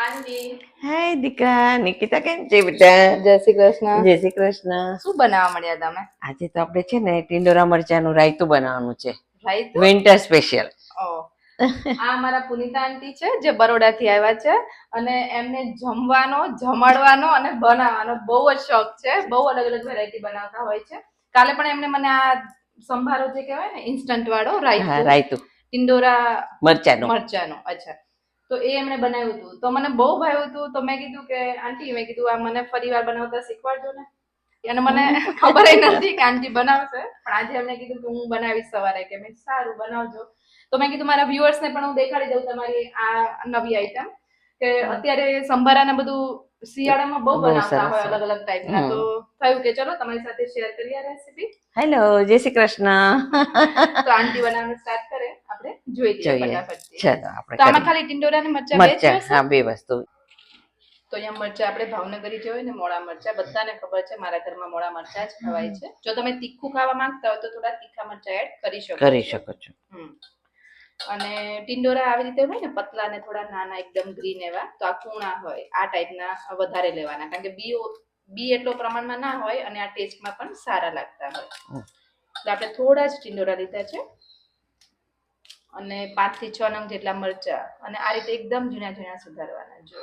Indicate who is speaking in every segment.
Speaker 1: આંટી.
Speaker 2: હાય દીકરા નિકિતા કેમ છે બેટા
Speaker 1: જય શ્રી કૃષ્ણ.
Speaker 2: જય શ્રી કૃષ્ણ.
Speaker 1: શું બનાવવા મળ્યા તમે?
Speaker 2: આજે તો આપણે છે ને ટિંડોરા મરચાનું રાયતું બનાવવાનું છે. Winter special.
Speaker 1: આ અમારા પુનિતા આંટી છે જે બરોડા થી આવ્યા છે અને એમને જમવાનો જમાડવાનો અને બનાવવાનો બહુ જ શોખ છે. બહુ અલગ અલગ વેરાયટી બનાવતા હોય છે. કાલે પણ એમને મને આ સંભારો જે કહેવાય ને ઇન્સ્ટન્ટ વાળો રાયતું
Speaker 2: રાયતું.
Speaker 1: ટિંડોરા
Speaker 2: મરચાનું.
Speaker 1: મરચાનો અચ્છા. તો એ એમણે બનાવ્યું હતું. તો મને બહુ ભાવ્યું હતું. તો મેં કીધું કે આંટી મેં કીધું આ મને ફરી વાર બનાવતા શીખવાડજો ને. અને મને ખબર નથી કે આંટી બનાવશે. પણ આજે એમણે કીધું કે હું બનાવીશ સવારે. કે મેં સારું બનાવજો. તો મેં કીધું મારા વ્યુઅર્સને ને પણ હું દેખાડી દઉં તમારી આ નવી આઈટમ કે અત્યારે સંભારા ને બધું શિયાળામાં બહુ બનાવતા હોય અલગ અલગ ટાઈપના. તો થયું કે ચલો તમારી સાથે શેર કરીએ રેસીપી
Speaker 2: હેલો જય શ્રી કૃષ્ણ.
Speaker 1: તો આંટી બનાવવાનું સ્ટાર્ટ કરે. આપણે જોઈ લઈએ
Speaker 2: જોઈએ.
Speaker 1: ફટાફટ
Speaker 2: ચલો
Speaker 1: તો આમાં ખાલી ટિંડોરા અને મરચા બે જ
Speaker 2: હા બે વસ્તુ.
Speaker 1: તો અહીંયા મરચા આપણે ભાવનગરી જે હોય ને મોળા મરચા બધાને ખબર છે મારા ઘરમાં મોળા મરચા જ ખવાય છે. જો તમે તીખું ખાવા માંગતા હોય તો થોડા તીખા મરચા એડ કરી શકો
Speaker 2: કરી શકો છો.
Speaker 1: અને ટિંડોરા આવી રીતે હોય ને પતલા ને થોડા નાના એકદમ ગ્રીન એવા તો આ કૂણા હોય આ ટાઈપના વધારે લેવાના. કારણ કે બી બી એટલો પ્રમાણમાં ના હોય અને આ ટેસ્ટમાં પણ સારા લાગતા હોય. તો આપણે થોડા જ ટિંડોરા લીધા છે. અને પાંચથી છ નંગ જેટલા મરચા. અને આ રીતે એકદમ ઝીણા ઝીણા સુધારવાના જો.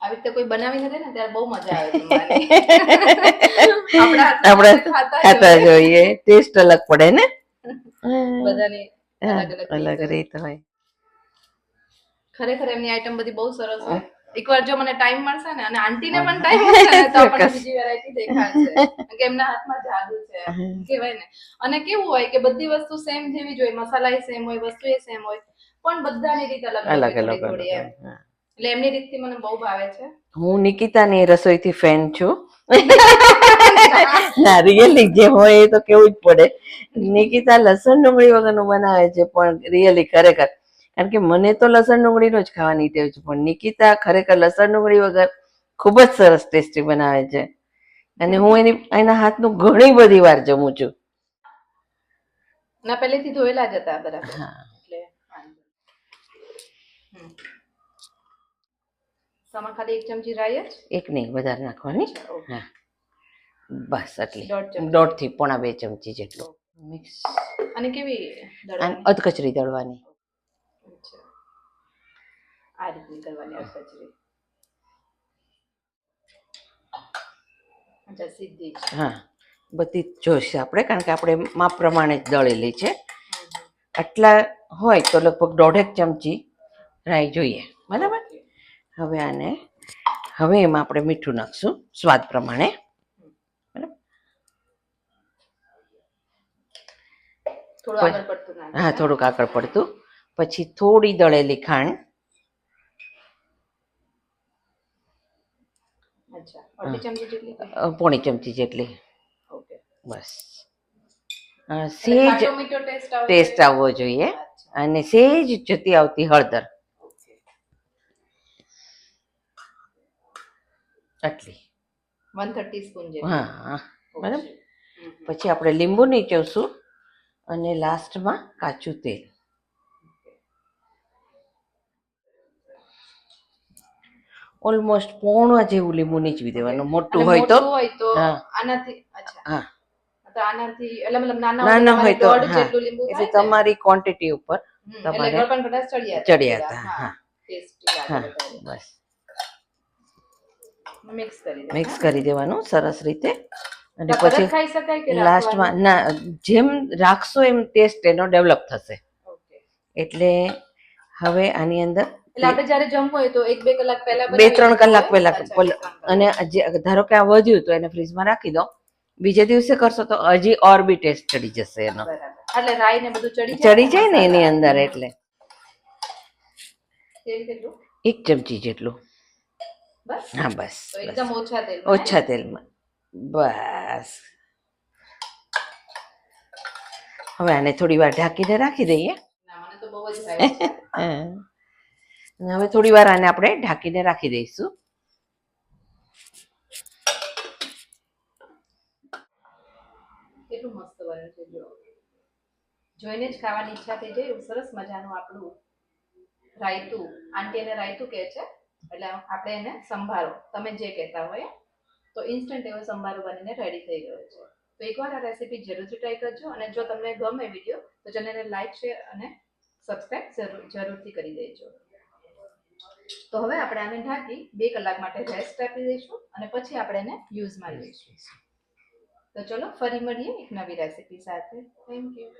Speaker 1: આવી રીતે કોઈ બનાવી નથી ને ત્યારે બહુ મજા આવે. આપણા ખાતા
Speaker 2: જોઈએ. ટેસ્ટ અલગ પડે ને?
Speaker 1: બધાની અલગ. રીત હોય. ખરેખર એમની આઈટમ બધી બહુ સરસ હોય. એકવાર જો મને ટાઈમ મળશે ને અને આંટીને પણ ટાઈમ મળશે ને તો આપણને બીજી વેરાયટી દેખાડશે કે એમના હાથમાં જાદુ છે કહેવાય ને. અને કેવું હોય કે બધી વસ્તુ સેમ જેવી જ હોય મસાલા સેમ હોય વસ્તુ એ સેમ હોય પણ બધાની રીત અલગ
Speaker 2: અલગ અલગ
Speaker 1: એટલે એમની રીતથી મને બહુ ભાવે છે.
Speaker 2: હું નિકિતાની રસોઈથી ફેન છું. ના રિયલી જે હોય એ તો કેવું જ પડે. નિકિતા લસણ ડુંગળી વગરનું બનાવે છે પણ રિયલી ખરેખર. કારણ કે મને તો લસણ ડુંગળીનો જ ખાવાની ટેવ છે પણ નિકિતા ખરેખર લસણ ડુંગળી વગર ખૂબ જ સરસ ટેસ્ટી બનાવે છે. અને હું એની એના હાથનું ઘણી બધી વાર જમું છું.
Speaker 1: ના પહેલેથી ધોયેલા જ હતા બરાબર.
Speaker 2: હા.
Speaker 1: એટલે વાંધો સમાન ખાલી એક ચમચી રાઈ જ?
Speaker 2: એક નહીં વધારે નાખવાની. હા. બસ આટલી. દોઢથી પોણા બે ચમચી જેટલું. મિક્સ.
Speaker 1: અને કેવી
Speaker 2: અધકચરી દળવાની.
Speaker 1: આ રીતની કરવાની આ કચરી. સીધી
Speaker 2: હા બધી જોઈશે આપણે કારણ કે આપણે માપ પ્રમાણે જ દળેલી છે. આટલા હોય તો લગભગ દોઢેક ચમચી રાઈ જોઈએ. બરાબર? હવે આને હવે એમાં આપણે મીઠું નાખશું સ્વાદ પ્રમાણે.
Speaker 1: નાખ
Speaker 2: હા થોડુંક આગળ પડતું. પછી થોડી દળેલી ખાંડ
Speaker 1: અચ્છા અડધી ચમચી જેટલી
Speaker 2: અ, પોણી ચમચી જેટલી. બસ. સેજ
Speaker 1: ટેસ્ટ
Speaker 2: આવવો જોઈએ. અને સેજ જતી આવતી હળદર. આટલી.
Speaker 1: વન થર્ટી સ્પૂન
Speaker 2: હા હા બરાબર. પછી આપણે લીંબુ નીચવશું અને લાસ્ટમાં કાચું તેલ. ઓલમોસ્ટ પોણવા જેવું લીંબુ નીચવી દેવાનું. મોટું હોય તો?
Speaker 1: હોય તો
Speaker 2: હા.
Speaker 1: આનાથી અચ્છા. આનાથી એટલે મતલબ નાના હોય
Speaker 2: તો એટલે તમારી ક્વોન્ટિટી ઉપર તમારે
Speaker 1: ચડ્યા
Speaker 2: ચડિયાતા, હા. બસ.
Speaker 1: મિક્સ કરી
Speaker 2: દેવાનું. સરસ રીતે. અને પછી લાસ્ટમાં ના જેમ રાખશો એમ ટેસ્ટ એનો ડેવલપ થશે. એટલે હવે આની અંદર
Speaker 1: એટલે આપણે જ્યારે જમવું હોય તો એક બે કલાક પહેલા
Speaker 2: બે ત્રણ કલાક પહેલા. અને ધારો કે આ વધ્યું તો એને ફ્રીજમાં રાખી દો. બીજે દિવસે કરશો તો હજી ઓર બી ટેસ્ટ ચડી જશે એનો.
Speaker 1: એટલે રાઈ ને બધું ચડી
Speaker 2: ચડી જાય ને એની અંદર એટલે. એક ચમચી જેટલું.
Speaker 1: બસ?
Speaker 2: હા બસ
Speaker 1: એકદમ ઓછા તેલ
Speaker 2: ઓછા તેલમાં. બસ. હવે આને થોડી વાર ઢાંકીને રાખી દઈએ.
Speaker 1: મને તો બહુ જ.
Speaker 2: અને હવે થોડી વાર આને આપણે ઢાંકીને રાખી દઈશું.
Speaker 1: કેટલું મસ્ત બને છે જોઈને જ ખાવાની ઈચ્છા થઈ જાય, એવું સરસ મજાનું આપણું રાયતું, આંટી એને રાયતું કહે છે, એટલે આપણે એને સંભારો, તમે જે કહેતા હોય, તો ઇન્સ્ટન્ટ એવો સંભારો બનીને રેડી થઈ ગયો છે. તો એકવાર આ રેસીપી જરૂરથી ટ્રાય કરજો, અને જો તમને ગમે વીડિયો તો ચેનલને લાઈક શેર અને સબસ્ક્રાઈબ જરૂર, જરૂરથી કરી દેજો. તો હવે આપણે આને ઢાંકી બે કલાક માટે રેસ્ટ આપી દઈશું અને પછી આપણે એને યુઝમાં લઈશું. તો ચલો ફરી મળીએ એક નવી રેસીપી સાથે. Thank you